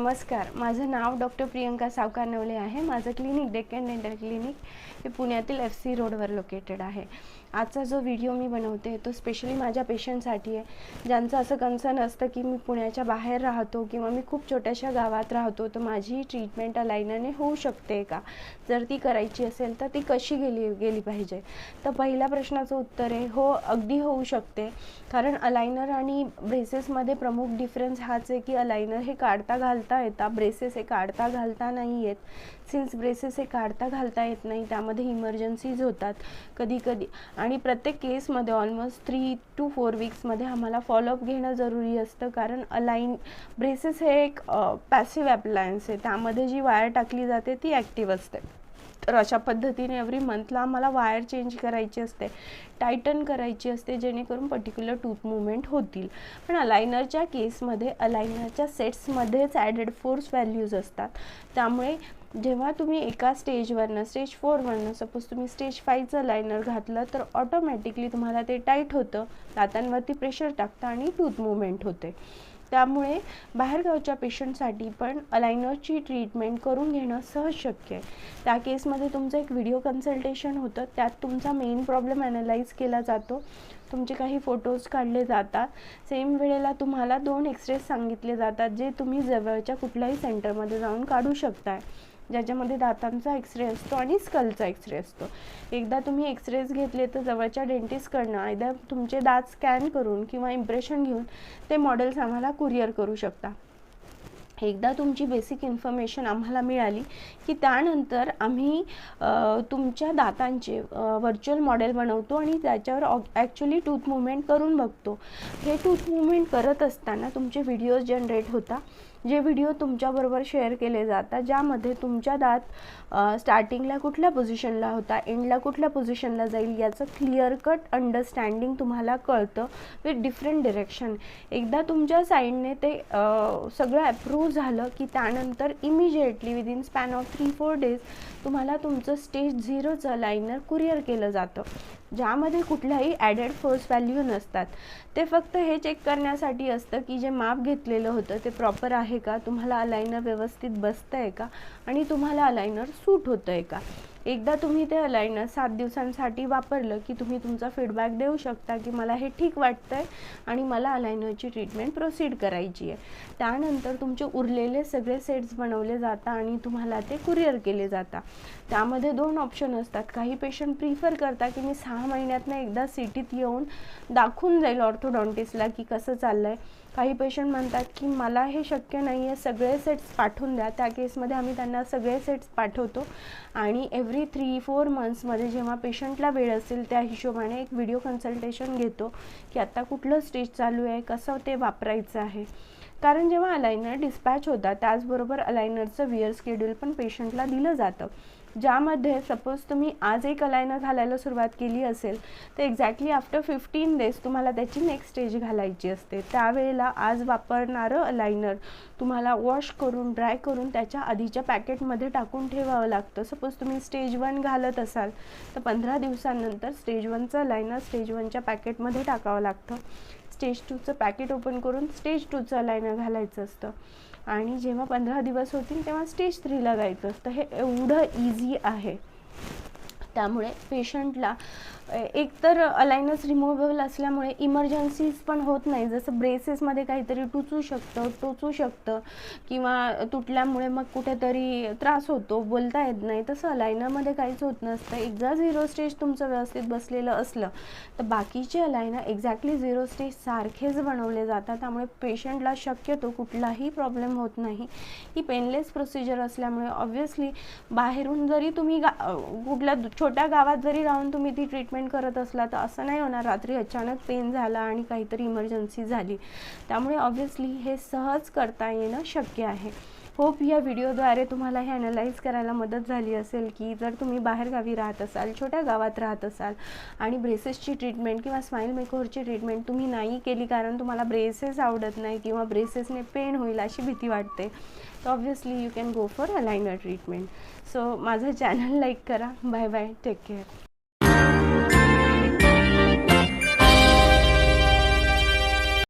नमस्कार. माझं नाव डॉक्टर प्रियंका सावकार नवले आहे. माझं क्लिनिक डेक्कन डेंटल क्लिनिक हे पुण्यातील एफ सी रोडवर लोकेटेड आहे. आजचा जो व्हिडिओ मी बनवते तो स्पेशली माझ्या पेशंटसाठी आहे. ज्यांचं असं कन्सर्न असतं की मी पुण्याच्या बाहेर राहतो किंवा मी खूप छोट्याशा गावात राहतो तर माझी ट्रीटमेंट अलायनरने होऊ शकते का? जर ती करायची असेल तर ती कशी गेली गेली पाहिजे? तर पहिल्या प्रश्नाचं उत्तर आहे हो अगदी होऊ शकते. कारण अलायनर आणि ब्रेसेसमध्ये प्रमुख डिफरन्स हाच आहे की अलायनर हे काढता घालता येतात ब्रेसेस हे काढता घालता नाही येत सिन्स ब्रेसेस हे काढता घालता येत नाही त्यामध्ये इमर्जन्सीज होतात. कधी कधी आणि प्रत्येक केसमध्ये ऑलमोस्ट थ्री टू फोर वीक्समध्ये आम्हाला फॉलोअप घेणं जरुरी असतं. कारण अलाईन ब्रेसेस हे एक पॅसिव्ह ॲप्लायन्स आहे. त्यामध्ये जी वायर टाकली जाते ती ॲक्टिव्ह असते. तर अशा पद्धतीने एव्हरी मंथला आम्हाला वायर चेंज करायची असते. टायटन करायची असते जेणेकरून पर्टिक्युलर टूथ मुवमेंट होतील. पण अलायनरच्या केसमध्ये अलायनरच्या सेट्समध्येच ॲडेड फोर्स व्हॅल्यूज असतात. त्यामुळे जेव्हा तुम्ही एका स्टेजवरनं स्टेज फोरवरनं सपोज तुम्ही स्टेज फाईव्हचं लायनर घातलं तर ऑटोमॅटिकली तुम्हाला ते टाईट होतं. दातांवरती प्रेशर टाकतं आणि टूथ मुवमेंट होते. त्यामुळे बाहेरगावच्या पेशंटसाठी पण अलायनरची ट्रीटमेंट करून घेणं सहज शक्य आहे. त्या केसमध्ये तुमचं एक व्हिडिओ कन्सल्टेशन होतं त्यात तुमचा मेन प्रॉब्लेम ॲनालाइज केला जातो. तुमचे काही फोटोज काढले जातात. सेम वेळेला तुम्हाला दोन एक्सरेज सांगितले जातात जे तुम्ही जवळच्या कुठल्याही सेंटरमध्ये जाऊन काढू शकताय. ज्याच्यामध्ये दातांचा एक्सरे असतो आणि स्कलचा एक्सरे असतो. एकदा तुम्ही एक्सरेज घेतले तर जवळच्या डेंटिस्टकडनं आयदा तुमचे दात स्कॅन करून किंवा इम्प्रेशन घेऊन ते मॉडेल्स आम्हाला कुरिअर करू शकता. एकदा तुमची बेसिक इन्फॉर्मेशन आम्हाला मिळाली की त्यानंतर आम्ही तुमच्या दातांचे व्हर्च्युअल मॉडेल बनवतो आणि त्याच्यावर ॲक्च्युली टूथ मुवमेंट करून बघतो. हे टूथ मुवमेंट करत असताना तुमचे व्हिडिओज जनरेट होता. जे व्हिडिओ तुमच्याबरोबर शेअर केले जातात ज्यामध्ये तुमच्या दात स्टार्टिंगला कुठल्या पोझिशनला होता एंडला कुठल्या पोझिशनला जाईल याचं क्लिअर कट अंडरस्टँडिंग तुम्हाला कळतं विथ डिफरंट डिरेक्शन एकदा तुमच्या साईडने ते सगळं अप्रूव्ह झालं की त्यानंतर immediately within span of three four days तुम्हाला तुमचं स्टेज झिरोचं लायनर कुरिअर केलं जातं. ज्यामध्ये कुठल्याही ॲडेड फोर्स व्हॅल्यू नसतात. ते फक्त हे चेक करण्यासाठी असतं की जे माप घेतलेलं होतं ते प्रॉपर आहे का? तुम्हाला अलायनर व्यवस्थित बसतं आहे का? आणि तुम्हाला अलायनर सूट होतं आहे का? एकदा तुम्ही ते अलायनर सात दिवसांसाठी वापरलं की तुम्ही तुमचा फीडबॅक देऊ शकता की मला हे ठीक वाटतं आहे आणि मला अलायनरची ट्रीटमेंट प्रोसीड करायची आहे. त्यानंतर तुमचे उरलेले सगळे सेट्स बनवले जातात आणि तुम्हाला ते कुरिअर केले जातात त्यामध्ये दोन ऑप्शन असतात. काही पेशंट प्रिफर करतात की मी सहा महिन्यातनं एकदा सिटीत येऊन दाखवून जाईल ऑर्थोडॉन्टिस्टला की कसं चाललं आहे काही पेशंट म्हणतात की मला हे शक्य नाही आहे सगळे सेट्स पाठवून द्या. त्या केसमध्ये आम्ही त्यांना सगळे सेट्स पाठवतो. आणि एव्हरी थ्री फोर मंथ्समध्ये जेव्हा पेशंटला वेळ असेल त्या हिशोबाने एक व्हिडिओ कन्सल्टेशन घेतो की आत्ता कुठलं स्टेज चालू आहे? कसं ते वापरायचं आहे? कारण जेव्हा अलायनर डिस्पॅच होतात त्याचबरोबर अलायनरचं विअर स्केड्यूल पण पेशंटला दिलं जातं. ज्यामध्ये सपोज तुम्ही आज एक अलायनर घालायला सुरुवात केली असेल तर एक्झॅक्टली आफ्टर फिफ्टीन डेज तुम्हाला त्याची नेक्स्ट स्टेज घालायची असते. त्यावेळेला आज वापरणारं अलायनर तुम्हाला वॉश करून ड्राय करून त्याच्या आधीच्या पॅकेटमध्ये टाकून ठेवावं लागतं. सपोज तुम्ही स्टेज वन घालत असाल तर पंधरा दिवसांनंतर स्टेज वनचं अलायनर स्टेज वनच्या पॅकेटमध्ये टाकावं लागतं. स्टेज टूचं पॅकेट ओपन करून स्टेज टूचं अलायनर घालायचं असतं. आणि जेव्हा पंधरा दिवस होतील तेव्हा स्टेज थ्रीला जायचं असतं. हे एवढं इझी आहे. त्यामुळे पेशंटला एकतर अलायनस रिमूव्हेबल असल्यामुळे इमर्जन्सीज पण होत नाही. जसं ब्रेसेसमध्ये काहीतरी टुचू शकतं टोचू शकतं किंवा तुटल्यामुळे मग कुठेतरी त्रास होतो बोलता येत नाही. तसं अलायनरमध्ये काहीच होत नसतं. एकदा झिरो स्टेज तुमचं व्यवस्थित बसलेलं असलं तर बाकीचे अलायनर एक्झॅक्टली झिरो स्टेज सारखेच बनवले जातात. त्यामुळे पेशंटला शक्यतो कुठलाही प्रॉब्लेम होत नाही. ही पेनलेस प्रोसिजर असल्यामुळे ऑब्व्हियसली बाहेरून जरी तुम्ही गा कुठल्या छोट्या गावात जरी राहून तुम्ही ती ट्रीटमेंट करत असला तर असं नाही होणार. रात्री अचानक पेन झाला आणि काहीतरी इमर्जन्सी झाली. त्यामुळे ऑब्व्हियसली हे सहज करता येणं शक्य आहे. होप या व्हिडिओद्वारे तुम्हाला हे ॲनलाईज करायला मदत झाली असेल की जर तुम्ही बाहेरगावी राहत असाल छोट्या गावात राहत असाल आणि ब्रेसेसची ट्रीटमेंट किंवा स्माईल मेकओव्हरची ट्रीटमेंट तुम्ही नाही केली कारण तुम्हाला ब्रेसेस आवडत नाही किंवा ब्रेसेसने पेन होईल अशी भीती वाटते तर obviously you can go for aligner treatment so माझं चॅनल लाईक करा. Bye bye take care